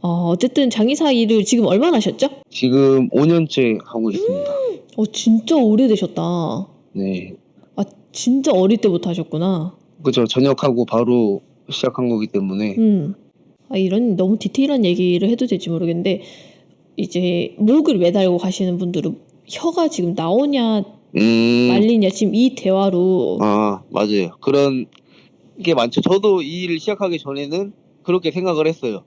어, 어쨌든 장의사 일을 지금 얼마나 하셨죠? 지금 5년째 하고 있습니다. 어, 진짜 오래되셨다. 네. 아, 진짜 어릴 때부터 하셨구나. 그죠. 전역하고 바로 시작한 거기 때문에. 음. 아, 이런 너무 디테일한 얘기를 해도 될지 모르겠는데, 이제 목을 매달고 가시는 분들은 혀가 지금 나오냐, 음. 말리냐, 지금 이 대화로. 아, 맞아요. 그런 게 많죠. 저도 이 일을 시작하기 전에는 그렇게 생각을 했어요.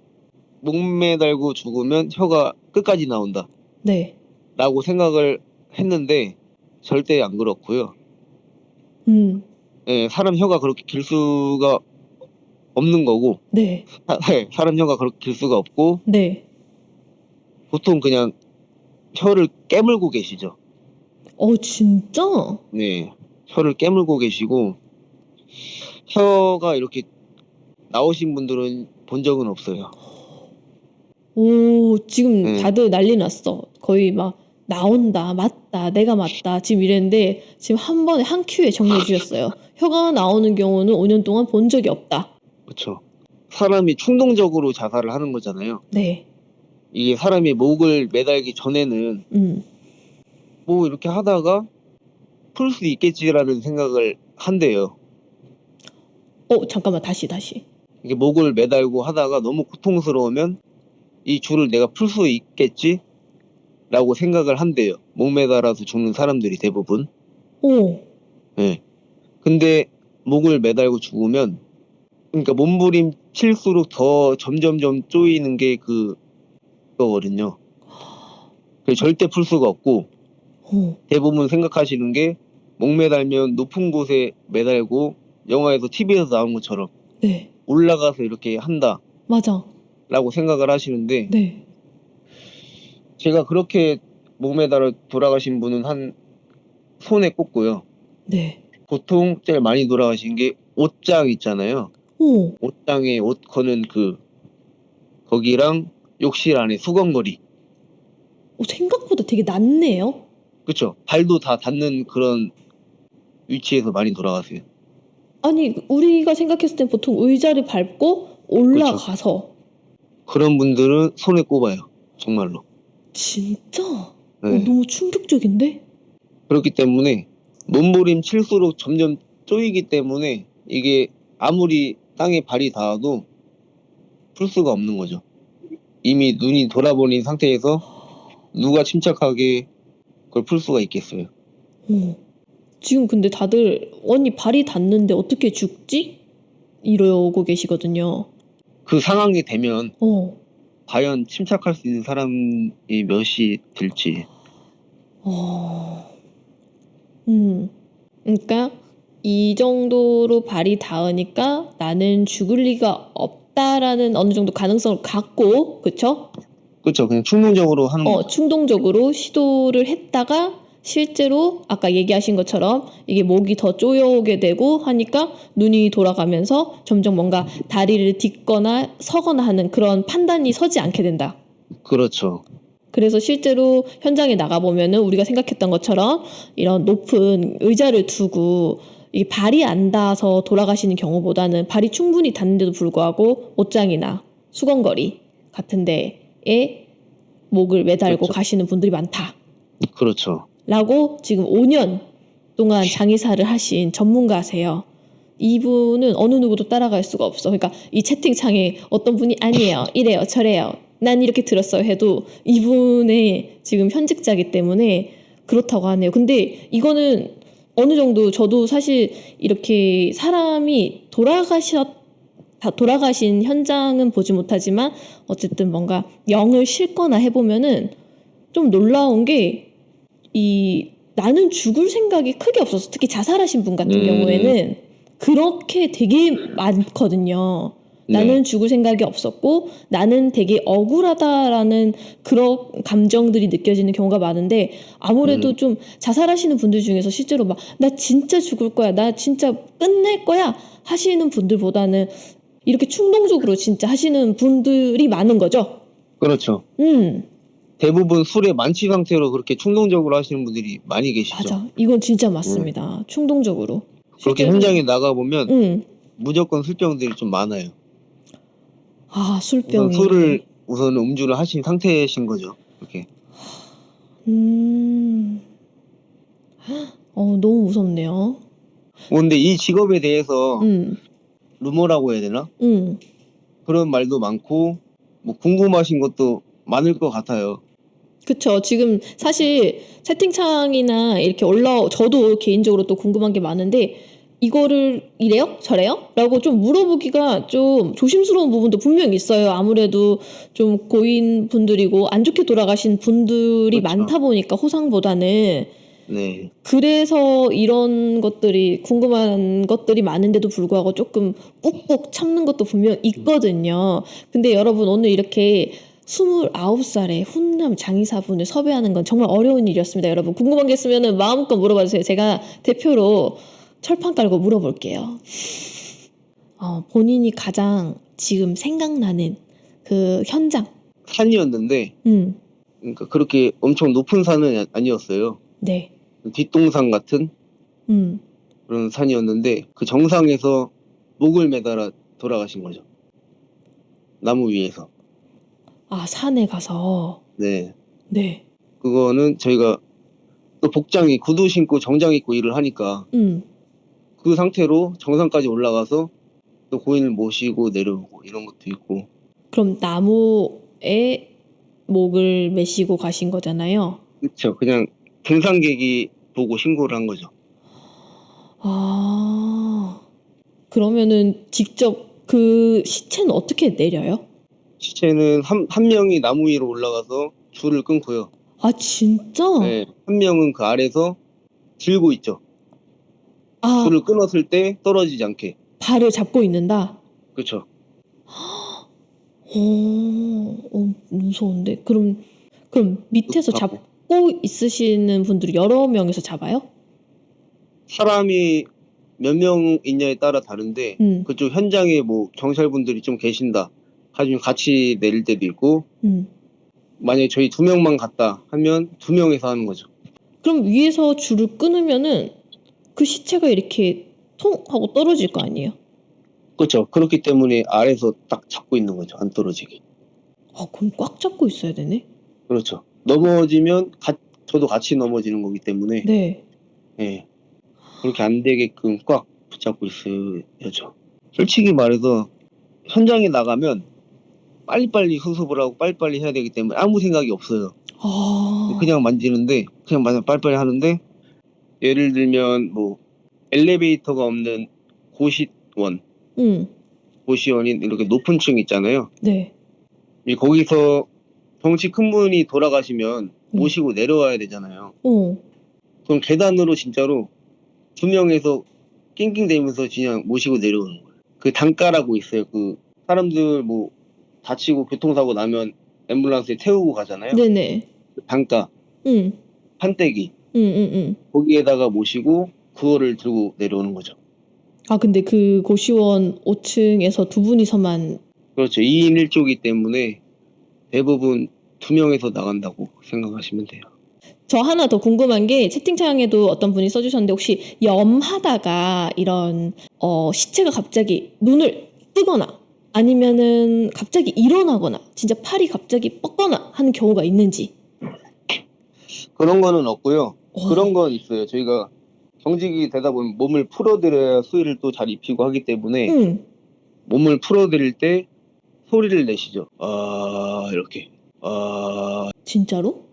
목 매달고 죽으면 혀가 끝까지 나온다. 네. 라고 생각을 했는데 절대 안 그렇고요. 음. 예, 사람 혀가 그렇게 길 수가 없는 거고, 네. 사, 예, 사람 혀가 그렇게 길 수가 없고, 네. 보통 그냥 혀를 깨물고 계시죠. 어, 진짜? 네. 혀를 깨물고 계시고, 혀가 이렇게 나오신 분들은 본 적은 없어요. 오, 지금 음. 다들 난리 났어. 거의 막 나온다, 맞다, 내가 맞다. 지금 이랬는데 지금 한 번에 한 큐에 정리해 주셨어요. 혀가 나오는 경우는 5년 동안 본 적이 없다. 그렇죠. 사람이 충동적으로 자살을 하는 거잖아요. 네. 이게 사람이 목을 매달기 전에는 음. 뭐 이렇게 하다가 풀수 있겠지라는 생각을 한대요. 어, 잠깐만. 다시 다시. 이게 목을 매달고 하다가 너무 고통스러우면 이 줄을 내가 풀 수 있겠지? 라고 생각을 한대요. 목 매달아서 죽는 사람들이 대부분. 오. 예. 근데 목을 매달고 죽으면 그러니까 몸부림 칠수록 더 점점점 쪼이는 게 그 거거든요. 그 절대 풀 수가 없고 오. 대부분 생각하시는 게 목 매달면 높은 곳에 매달고 영화에서 TV에서 나온 것처럼 네. 올라가서 이렇게 한다 라고. 생각을 하시는데 네. 제가 그렇게 목 매달아 돌아가신 분은 한 손에 꼽고요. 네. 보통 제일 많이 돌아가신 게 옷장 있잖아요. 오. 옷장에 옷 거는 그 거기랑 욕실 안에 수건거리 어, 생각보다 되게 낮네요. 그쵸 발도 다 닿는 그런 위치에서 많이 돌아가세요 아니, 우리가 생각했을 땐 보통 의자를 밟고 올라가서 그런 분들은 손에 꼽아요 정말로 진짜? 어, 네. 너무 충격적인데? 그렇기 때문에 몸부림 칠수록 점점 쪼이기 때문에 이게 아무리 땅에 발이 닿아도 풀 수가 없는 거죠 이미 눈이 돌아버린 상태에서 누가 침착하게 그걸 풀 수가 있겠어요 어. 지금 근데 다들 언니 발이 닿는데 어떻게 죽지? 이러고 계시거든요. 그 상황이 되면 어. 과연 침착할 수 있는 사람이 몇이 될지 어. 음. 그러니까 이 정도로 발이 닿으니까 나는 죽을 리가 없다라는 어느 정도 가능성을 갖고, 그쵸? 그렇죠 그냥 충동적으로 하는 어, 거죠 충동적으로 시도를 했다가 실제로 아까 얘기하신 것처럼 이게 목이 더 쪼여오게 되고 하니까 눈이 돌아가면서 점점 뭔가 다리를 딛거나 서거나 하는 그런 판단이 서지 않게 된다. 그렇죠 그래서 실제로 현장에 나가보면은 우리가 생각했던 것처럼 이런 높은 의자를 두고 이 발이 안 닿아서 돌아가시는 경우보다는 발이 충분히 닿는데도 불구하고 옷장이나 수건거리 같은 데에 목을 매달고 그렇죠. 가시는 분들이 많다. 그렇죠 라고 지금 5년 동안 장의사를 하신 전문가세요. 이분은 어느 누구도 따라갈 수가 없어. 그러니까 이 채팅창에 어떤 분이 아니에요. 이래요. 저래요. 난 이렇게 들었어요. 해도 이분의 지금 현직자기 때문에 그렇다고 하네요. 근데 이거는 어느 정도 저도 사실 이렇게 사람이 돌아가셨 다 돌아가신 현장은 보지 못하지만 어쨌든 뭔가 영을 실거나 해보면은 좀 놀라운 게 이 나는 죽을 생각이 크게 없어서 특히 자살하신 분 같은 음. 경우에는 그렇게 되게 많거든요. 네. 나는 죽을 생각이 없었고 나는 되게 억울하다라는 그런 감정들이 느껴지는 경우가 많은데 아무래도 음. 좀 자살하시는 분들 중에서 실제로 막 나 진짜 죽을 거야 나 진짜 끝낼 거야 하시는 분들보다는 이렇게 충동적으로 진짜 하시는 분들이 많은 거죠. 그렇죠 음 대부분 술에 만취 상태로 그렇게 충동적으로 하시는 분들이 많이 계시죠 맞아 이건 진짜 맞습니다. 충동적으로 그렇게 실제로- 현장에 나가 보면 음. 무조건 술병들이 좀 많아요 아 우선 술병이 술을 우선은 음주를 하신 상태이신 거죠. 이렇게. 음. 어, 너무 무섭네요. 근데 이 직업에 대해서 음, 루머라고 해야 되나? 음. 그런 말도 많고 뭐 궁금하신 것도 많을 것 같아요. 그쵸. 지금 사실 채팅창이나 이렇게 올라, 저도 개인적으로 또 궁금한 게 많은데, 이거를 이래요? 저래요? 라고 좀 물어보기가 좀 조심스러운 부분도 분명히 있어요. 아무래도 좀 고인 분들이고 안 좋게 돌아가신 분들이 그렇죠. 많다 보니까 호상보다는 네. 그래서 이런 것들이 궁금한 것들이 많은데도 불구하고 조금 꾹꾹 참는 것도 분명 있거든요. 근데 여러분 오늘 이렇게 29살의 훈남 장의사분을 섭외하는 건 정말 어려운 일이었습니다. 여러분 궁금한 게 있으면 마음껏 물어봐 주세요. 제가 대표로 철판 깔고 물어볼게요. 어, 본인이 가장 지금 생각나는 그 현장. 산이었는데 음, 그러니까 그렇게 엄청 높은 산은 아니었어요. 네. 뒷동산 같은 음, 그런 산이었는데 그 정상에서 목을 매달아 돌아가신 거죠. 나무 위에서. 아 산에 가서 네. 네. 그거는 저희가 또 복장 이 구두 신고 정장 입고 일을 하니까 음. 그 상태로 정상까지 올라가서 또 고인을 모시고 내려오고 이런 것도 있고 그럼 나무에 목을 메시고 가신 거잖아요. 그렇죠. 그냥 등산객이 보고 신고를 한 거죠. 아, 그러면은 직접 그 시체는 어떻게 내려요? 시체는 한, 한 명이 나무 위로 올라가서 줄을 끊고요. 아, 진짜? 네, 한 명은 그 아래서 들고 있죠. 아, 줄을 끊었을 때 떨어지지 않게. 발을 잡고 있는다? 그렇죠. 오, 어, 무서운데? 그럼, 그럼 밑에서 하고. 잡고 있으시는 분들이 여러 명이서 잡아요? 사람이 몇 명 있냐에 따라 다른데 음, 그쪽 현장에 뭐 경찰분들이 좀 계신다. 하지만 같이 내릴 때도 있고 음. 만약에 저희 두 명만 갔다 하면 두 명에서 하는 거죠. 그럼 위에서 줄을 끊으면은 그 시체가 이렇게 통 하고 떨어질 거 아니에요? 그렇죠. 그렇기 때문에 아래서 딱 잡고 있는 거죠. 안 떨어지게. 아, 그럼 꽉 잡고 있어야 되네? 그렇죠. 넘어지면 가- 저도 같이 넘어지는 거기 때문에 네. 예. 그렇게 안 되게끔 꽉 붙잡고 있어야죠. 솔직히 말해서 현장에 나가면 빨리빨리 수습을 하고 빨리빨리 해야 되기 때문에 아무 생각이 없어요. 아, 그냥 만지는데 그냥 마냥 빨리빨리 하는데 예를 들면 뭐 엘리베이터가 없는 고시원 응, 고시원인 이렇게 높은 층 있잖아요. 네. 이 거기서 덩치 큰 분이 돌아가시면 음. 모시고 내려와야 되잖아요. 어, 그럼 계단으로 진짜로 두 명에서 낑낑대면서 그냥 모시고 내려오는 거예요. 그 단가라고 있어요. 그 사람들 뭐 다치고 교통사고 나면 앰뷸런스에 태우고 가잖아요. 네네. 그 단가, 응, 판때기 응, 응, 응. 거기에다가 모시고 그거를 들고 내려오는 거죠. 아, 근데 그 고시원 5층에서 두 분이서만, 그렇죠. 2인 1조기 때문에 대부분 두 명에서 나간다고 생각하시면 돼요. 저 하나 더 궁금한 게 채팅창에도 어떤 분이 써주셨는데 혹시 염하다가 이런, 어, 시체가 갑자기 눈을 뜨거나 아니면은 갑자기 일어나거나 진짜 팔이 갑자기 뻗거나 하는 경우가 있는지. 그런 거는 없고요. 어, 그런 건 있어요. 저희가 경직이 되다 보면 몸을 풀어드려야 수위를 또 잘 입히고 하기 때문에 응. 몸을 풀어드릴 때 소리를 내시죠. 아 이렇게 아 진짜로?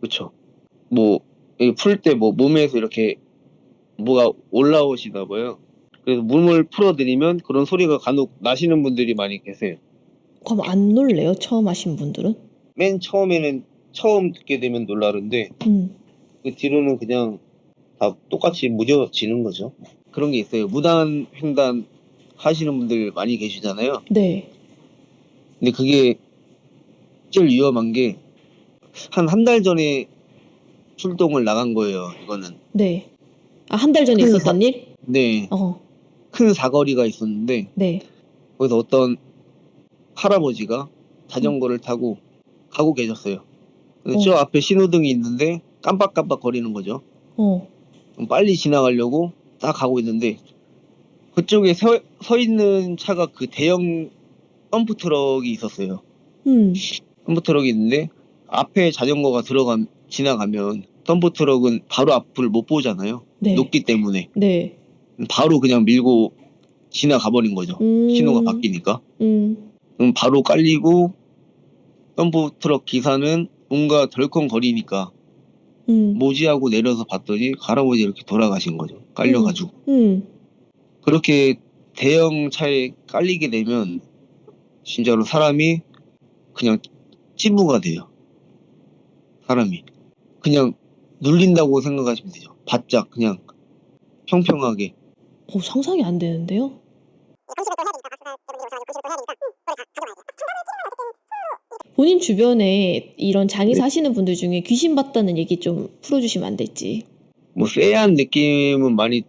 그쵸. 뭐 풀 때 뭐 몸에서 이렇게 뭐가 올라오시나 봐요. 그래서 몸을 풀어드리면 그런 소리가 간혹 나시는 분들이 많이 계세요. 그럼 안 놀래요? 처음 하신 분들은? 맨 처음에는 처음 듣게 되면 놀라는데 응. 그 뒤로는 그냥 다 똑같이 무뎌지는 거죠. 그런 게 있어요. 무단 횡단 하시는 분들 많이 계시잖아요. 네. 근데 그게 제일 위험한 게 한 한 달 전에 출동을 나간 거예요. 이거는. 네. 아, 한 달 전에 큰 있었던 일? 네, 어, 큰 사거리가 있었는데 네. 거기서 어떤 할아버지가 자전거를 타고 가고 계셨어요. 근데 어. 저 앞에 신호등이 있는데 깜빡깜빡 거리는 거죠. 어, 빨리 지나가려고 딱 가고 있는데 그쪽에 서, 서 있는 차가 그 대형 덤프 트럭이 있었어요. 음. 덤프 트럭이 있는데 앞에 자전거가 들어가 지나가면 덤프 트럭은 바로 앞을 못 보잖아요. 네. 높기 때문에 네. 바로 그냥 밀고 지나가 버린 거죠. 음. 신호가 바뀌니까. 음. 그럼 바로 깔리고 덤프트럭 기사는 뭔가 덜컹거리니까 음. 뭐지 하고 내려서 봤더니 할아버지 이렇게 돌아가신 거죠. 깔려가지고. 음. 그렇게 대형 차에 깔리게 되면 진짜로 사람이 그냥 찌부가 돼요. 사람이. 그냥 눌린다고 생각하시면 되죠. 바짝 그냥 평평하게. 어, 상상이 안 되는데요? 본인 주변에 이런 장의사 하시는 분들 중에 귀신 봤다는 얘기 좀 풀어주시면 안 될지. 뭐 쎄한 느낌은 많이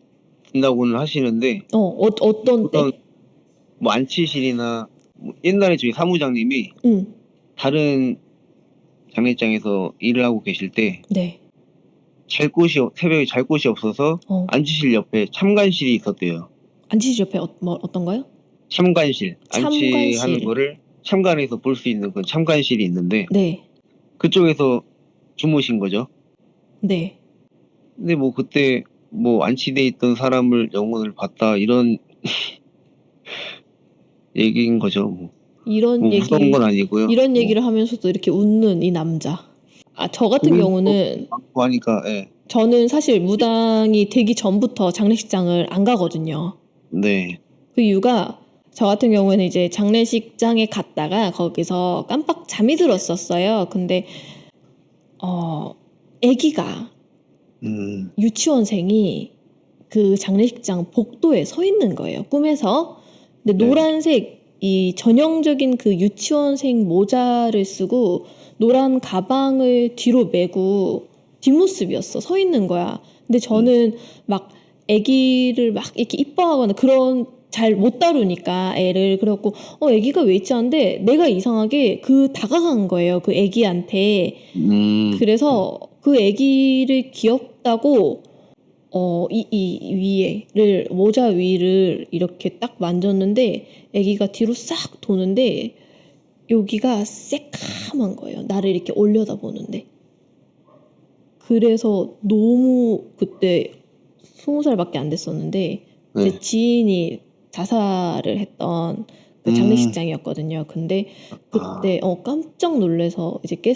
든다고는 하시는데 어, 어 어떤 때? 어떤 뭐 안치실이나 뭐 옛날에 저희 사무장님이 응, 다른 장례장에서 일을 하고 계실 때 네. 잘 곳이 없- 새벽에 잘 곳이 없어서 어, 안치실 옆에 참관실이 있었대요. 안치실 옆에 어, 뭐, 어떤가요? 참관실 안치하는 참관실. 거를 참관해서 볼 수 있는 그 참관실이 있는데 네, 그쪽에서 주무신 거죠. 네. 근데 뭐 그때 뭐 안치돼 있던 사람을 영혼을 봤다 이런 얘기인 거죠. 뭐, 이런 뭐 얘기, 무서운 건 아니고요. 이런 뭐 얘기를 하면서도 이렇게 웃는 이 남자. 아, 저 같은 경우는 많고 하니까 예. 저는 사실 무당이 되기 전부터 장례식장을 안 가거든요. 네. 그 이유가 저 같은 경우에는 이제 장례식장에 갔다가 거기서 깜빡 잠이 들었었어요. 근데 어 아기가 음. 유치원생이 그 장례식장 복도에 서 있는 거예요. 꿈에서. 근데 네. 노란색 이 전형적인 그 유치원생 모자를 쓰고 노란 가방을 뒤로 메고 뒷모습이었어. 서 있는 거야. 근데 저는 막 아기를 막 이렇게 이뻐하거나 그런 잘 못 다루니까 애를 그래갖고 어 아기가 왜 있지 않은데 내가 이상하게 그 다가간 거예요 그 아기한테 음. 그래서 그 아기를 귀엽다고 어, 이, 이 위에를 모자 위를 이렇게 딱 만졌는데 아기가 뒤로 싹 도는데 여기가 새카만 거예요. 나를 이렇게 올려다 보는데. 그래서 너무 그때 스무 살밖에 안 됐었는데 네. 제 지인이 자살을 했던 그 음. 장례식장이었거든요. 근데 아. 그때 어 깜짝 놀래서 이제 깼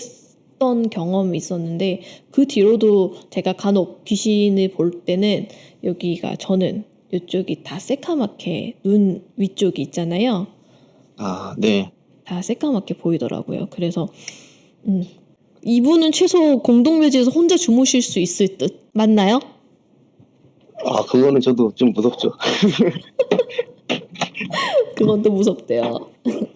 던 경험이 있었는데 그 뒤로도 제가 간혹 귀신을 볼 때는 여기가 저는 이쪽이 다 새카맣게 눈 위쪽이 있잖아요. 아, 네. 다 새까맣게 보이더라고요. 그래서 음, 이분은 최소 공동묘지에서 혼자 주무실 수 있을 듯 맞나요? 아, 그거는 저도 좀 무섭죠. 그건 또 무섭대요.